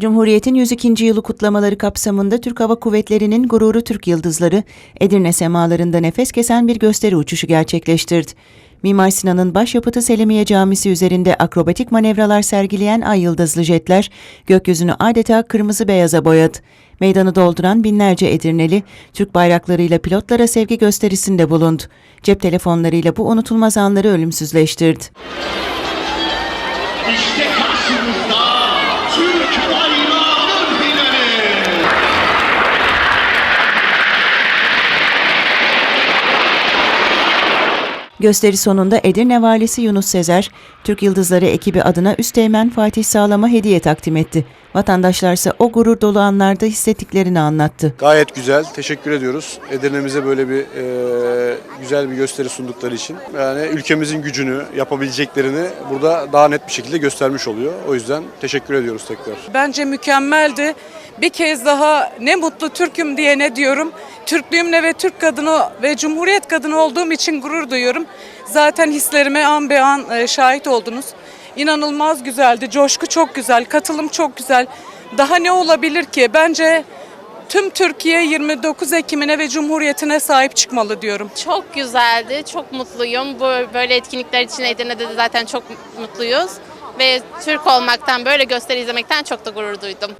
Cumhuriyet'in 102. yılı kutlamaları kapsamında Türk Hava Kuvvetleri'nin gururu Türk Yıldızları, Edirne semalarında nefes kesen bir gösteri uçuşu gerçekleştirdi. Mimar Sinan'ın başyapıtı Selimiye Camisi üzerinde akrobatik manevralar sergileyen ay yıldızlı jetler, gökyüzünü adeta kırmızı beyaza boyadı. Meydanı dolduran binlerce Edirneli, Türk bayraklarıyla pilotlara sevgi gösterisinde bulundu. Cep telefonlarıyla bu unutulmaz anları ölümsüzleştirdi. İşte karşınızda Gösteri sonunda Edirne Valisi Yunus Sezer, Türk Yıldızları ekibi adına Üsteğmen Fatih Sağlam'a hediye takdim etti. Vatandaşlarsa o gurur dolu anlarda hissettiklerini anlattı. Gayet güzel. Teşekkür ediyoruz. Edirne'mize böyle bir e, güzel bir gösteri sundukları için. Yani ülkemizin gücünü, yapabileceklerini burada daha net bir şekilde göstermiş oluyor. O yüzden teşekkür ediyoruz tekrar. Bence mükemmeldi. Bir kez daha ne mutlu Türk'üm diyene diyorum. Türklüğümle ve Türk kadını ve Cumhuriyet kadını olduğum için gurur duyuyorum. Zaten hislerime an be an e, şahit oldunuz. İnanılmaz güzeldi. Coşku çok güzel. Katılım çok güzel. Daha ne olabilir ki? Bence tüm Türkiye 29 Ekim'ine ve Cumhuriyetine sahip çıkmalı diyorum. Çok güzeldi, çok mutluyum. Bu böyle etkinlikler için Edirne'de de zaten çok mutluyuz. Ve Türk olmaktan, böyle gösteri izlemekten çok da gurur duydum.